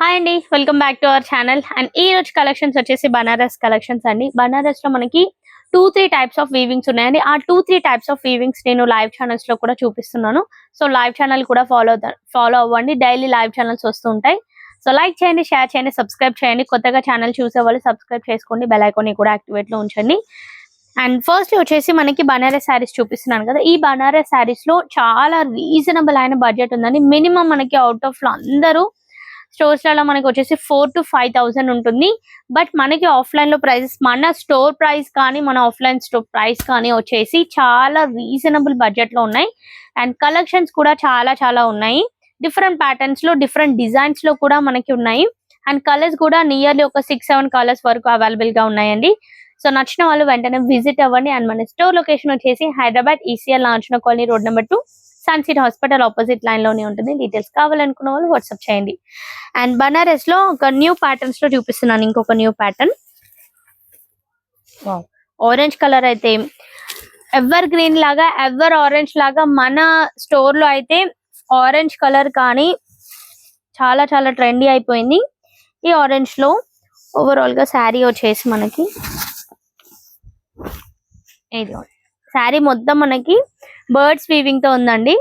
Hi అండి welcome back to our channel and ఈ రోజు కలెక్షన్స్ వచ్చేసి బనారస్ కలెక్షన్స్ అండి. బనారస్లో మనకి two three types of weavings ఉన్నాయండి. ఆ two three types of weavings నేను లైవ్ ఛానల్స్లో కూడా చూపిస్తున్నాను. సో లైవ్ ఛానల్ కూడా ఫాలో ఫాలో అవ్వండి. డైలీ లైవ్ ఛానల్స్ వస్తూ ఉంటాయి. సో లైక్ చేయండి షేర్ చేయండి సబ్స్క్రైబ్ చేయండి. కొత్తగా ఛానల్ చూసే వాళ్ళు సబ్స్క్రైబ్ చేసుకోండి. బెల్ ఐకాన్ కూడా యాక్టివేట్లో ఉంచండి. అండ్ ఫస్ట్ వచ్చేసి మనకి బనారస్ శారీస్ చూపిస్తున్నాను కదా. ఈ బనారస్ శారీస్లో చాలా రీజనబుల్ అయిన బడ్జెట్ ఉందండి. మినిమం మనకి అవుట్ ఆఫ్లో అందరూ స్టోర్స్లలో మనకి వచ్చేసి ఫోర్ టు ఫైవ్ థౌసండ్ ఉంటుంది. బట్ మనకి ఆఫ్లైన్లో ప్రైసెస్ మన స్టోర్ ప్రైస్ కానీ మన ఆఫ్లైన్ స్టోర్ ప్రైస్ కానీ వచ్చేసి చాలా రీజనబుల్ బడ్జెట్లో ఉన్నాయి. అండ్ కలెక్షన్స్ కూడా చాలా చాలా ఉన్నాయి. డిఫరెంట్ ప్యాటర్న్స్లో డిఫరెంట్ డిజైన్స్లో కూడా మనకి ఉన్నాయి. అండ్ కలర్స్ కూడా నియర్లీ ఒక సిక్స్ సెవెన్ కలర్స్ వరకు అవైలబుల్గా ఉన్నాయండి. సో నచ్చిన వాళ్ళు వెంటనే విజిట్ అవ్వండి. అండ్ మన స్టోర్ లొకేషన్ వచ్చేసి Hyderabad ECIL లాంచిన colony road number two. Sun City hospital opposite లైన్లోనే ఉంటుంది. డీటెయిల్స్ కావాలనుకున్న వాళ్ళు వాట్సాప్ చేయండి. అండ్ బనారస్లో ఒక న్యూ ప్యాటర్న్స్లో చూపిస్తున్నాను. ఇంకొక న్యూ ప్యాటర్న్ ఆరెంజ్ కలర్ అయితే ఎవర్ గ్రీన్ లాగా ఎవర్ ఆరెంజ్ లాగా మన స్టోర్లో అయితే ఆరెంజ్ కలర్ కానీ చాలా చాలా ట్రెండీ అయిపోయింది. ఈ ఆరెంజ్లో ఓవరాల్గా శారీ వచ్చేసి మనకి ఇది శారీ మొత్తం మనకి బర్డ్స్ వీవింగ్తో ఉందండి.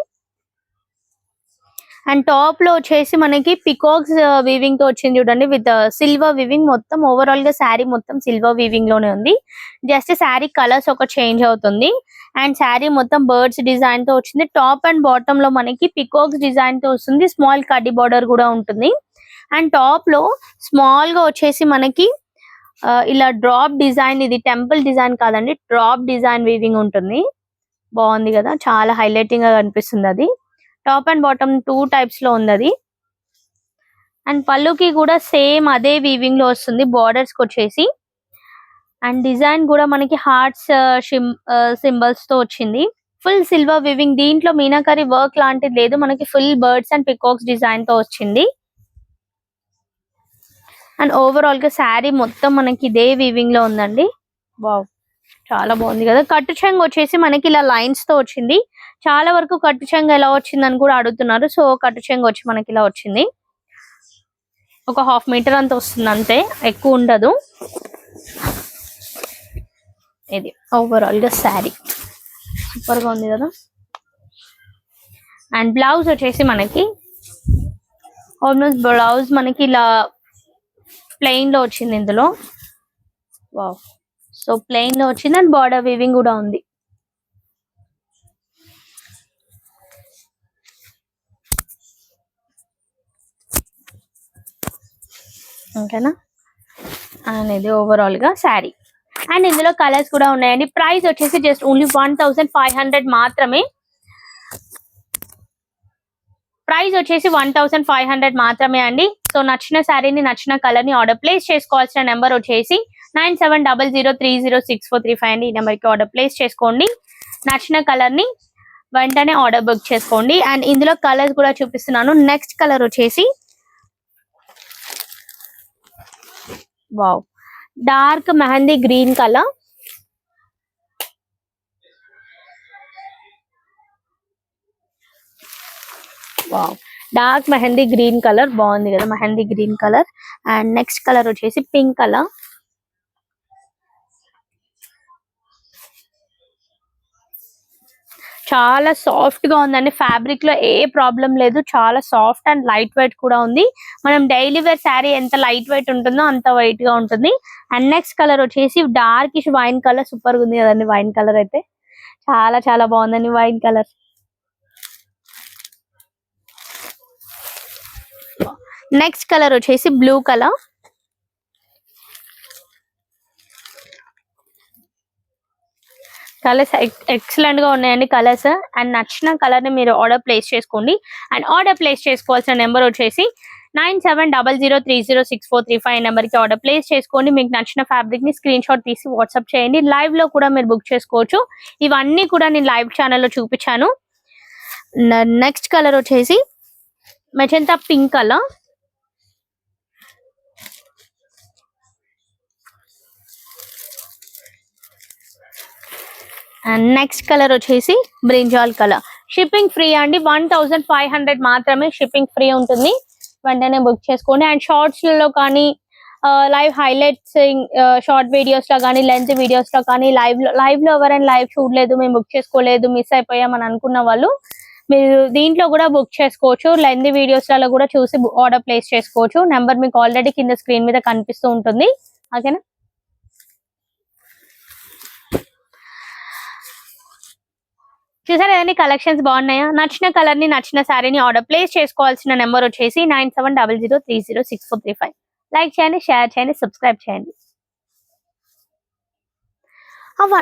అండ్ టాప్లో వచ్చేసి మనకి పికాక్స్ వీవింగ్ uh, తో వచ్చింది చూడండి. విత్ సిల్వర్ వీవింగ్ మొత్తం ఓవరాల్గా శారీ మొత్తం సిల్వర్ వీవింగ్లోనే ఉంది. జస్ట్ శారీ కలర్స్ ఒక చేంజ్ అవుతుంది. అండ్ శారీ మొత్తం బర్డ్స్ డిజైన్తో వచ్చింది. టాప్ అండ్ బాటమ్లో మనకి పికాక్స్ డిజైన్తో వస్తుంది. స్మాల్ కడ్డీ బార్డర్ కూడా ఉంటుంది. అండ్ టాప్లో స్మాల్గా వచ్చేసి మనకి uh, ఇలా డ్రాప్ డిజైన్ ఇది టెంపుల్ డిజైన్ కాదండి. డ్రాప్ డిజైన్ వీవింగ్ ఉంటుంది. బాగుంది కదా? చాలా హైలైటింగ్గా కనిపిస్తుంది అది. టాప్ అండ్ బాటమ్ టూ టైప్స్లో ఉంది అది అండ్ పళ్ళుకి కూడా సేమ్ అదే వీవింగ్లో వస్తుంది బార్డర్స్కి వచ్చేసి. అండ్ డిజైన్ కూడా మనకి హార్ట్స్ సింబల్స్ uh, uh, తో వచ్చింది. ఫుల్ సిల్వర్ వివింగ్ దీంట్లో మీనాకరి వర్క్ లాంటిది లేదు మనకి ఫుల్ బర్డ్స్ అండ్ పికాక్స్ డిజైన్తో వచ్చింది. అండ్ ఓవరాల్గా శారీ మొత్తం మనకి ఇదే వీవింగ్లో ఉందండి. వావ్ చాలా బాగుంది కదా. కట్టు చెంగ్ వచ్చేసి మనకి ఇలా లైన్స్తో వచ్చింది. చాలా వరకు కట్టు చెంగ ఎలా వచ్చిందని కూడా అడుగుతున్నారు. సో కట్టు చెంగ వచ్చి మనకి ఇలా వచ్చింది. ఒక హాఫ్ మీటర్ అంత వస్తుంది అంతే. ఎక్కువ ఉండదు. ఇది ఓవరాల్గా శారీ. సూపర్గా ఉంది కదా. అండ్ బ్లౌజ్ వచ్చేసి మనకి ఆల్మోస్ట్ బ్లౌజ్ మనకి ఇలా ప్లెయిన్లో వచ్చింది ఇందులో. వావ్. సో ప్లెయిన్లో వచ్చింది అండ్ బార్డర్ వీవింగ్ కూడా ఉంది. ఓకేనా? అండ్ ఇది ఓవరాల్గా శారీ. అండ్ ఇందులో కలర్స్ కూడా ఉన్నాయండి. ప్రైస్ వచ్చేసి just only one thousand five hundred మాత్రమే. ప్రైస్ వచ్చేసి వన్ థౌసండ్ ఫైవ్ హండ్రెడ్ మాత్రమే అండి. సో నచ్చిన శారీని నచ్చిన కలర్ని ఆర్డర్ ప్లేస్ చేసుకోవాల్సిన నెంబర్ వచ్చేసి nine seven double zero three zero six four three five అండి. ఈ నెంబర్కి ఆర్డర్ ప్లేస్ చేసుకోండి. నచ్చిన కలర్ని వెంటనే ఆర్డర్ బుక్ చేసుకోండి. అండ్ ఇందులో కలర్స్ కూడా చూపిస్తున్నాను. నెక్స్ట్ కలర్ వచ్చేసి wow. Dark mehndi green colour. Wow. Dark mehndi green colour. బాగుంది కదా mehndi green colour. And next colour వచ్చేసి పింక్ కలర్. చాలా సాఫ్ట్గా ఉందండి. ఫ్యాబ్రిక్లో ఏ ప్రాబ్లం లేదు. చాలా సాఫ్ట్ అండ్ లైట్ వెయిట్ కూడా ఉంది. మనం డైలీ వేర్ శారీ ఎంత లైట్ వెయిట్ ఉంటుందో అంత వైట్గా ఉంటుంది. అండ్ నెక్స్ట్ కలర్ వచ్చేసి డార్క్ వైన్ కలర్ సూపర్గా ఉంది కదండి వైన్ కలర్ అయితే. చాలా చాలా బాగుందండి వైన్ కలర్ నెక్స్ట్ కలర్ వచ్చేసి బ్లూ కలర్ కలర్స్ ఎక్సలెంట్గా ఉన్నాయండి కలర్స్. అండ్ నచ్చిన కలర్ని మీరు ఆర్డర్ ప్లేస్ చేసుకోండి. అండ్ ఆర్డర్ ప్లేస్ చేసుకోవాల్సిన నెంబర్ వచ్చేసి nine seven double zero three zero six four three five నెంబర్కి ఆర్డర్ ప్లేస్ చేసుకోండి. మీకు నచ్చిన ఫ్యాబ్రిక్ని స్క్రీన్ షాట్ తీసి వాట్సాప్ చేయండి. లైవ్లో కూడా మీరు బుక్ చేసుకోవచ్చు. ఇవన్నీ కూడా నేను లైవ్ ఛానల్లో చూపించాను. నెక్స్ట్ కలర్ వచ్చేసి magenta pink colour. And next colour వచ్చేసి బ్రింజాల్ కలర్ షిప్పింగ్ ఫ్రీ అండి. వన్ థౌజండ్ ఫైవ్ హండ్రెడ్ మాత్రమే షిప్పింగ్ ఫ్రీ ఉంటుంది. వెంటనే బుక్ చేసుకోండి. అండ్ షార్ట్స్లలో కానీ లైవ్ హైలైట్స్ షార్ట్ వీడియోస్లో కానీ లెంత్ వీడియోస్లో కానీ లైవ్లో లైవ్లో ఎవరైనా లైవ్ చూడలేదు మేము బుక్ చేసుకోలేదు మిస్ అయిపోయామని అనుకున్న వాళ్ళు మీరు దీంట్లో కూడా బుక్ చేసుకోవచ్చు. లెంత్ వీడియోస్లలో కూడా చూసి ఆర్డర్ ప్లేస్ చేసుకోవచ్చు. నెంబర్ మీకు ఆల్రెడీ కింద స్క్రీన్ మీద కనిపిస్తూ ఉంటుంది. ఓకేనా చూసారు కదండి కలెక్షన్స్ బాగున్నాయా? నచ్చిన కలర్ని నచ్చిన శారీని ఆర్డర్ ప్లేస్ చేసుకోవాల్సిన నెంబర్ వచ్చేసి nine seven double zero three zero six four three five. Like చేయండి షేర్ చేయండి సబ్స్క్రైబ్ చేయండి.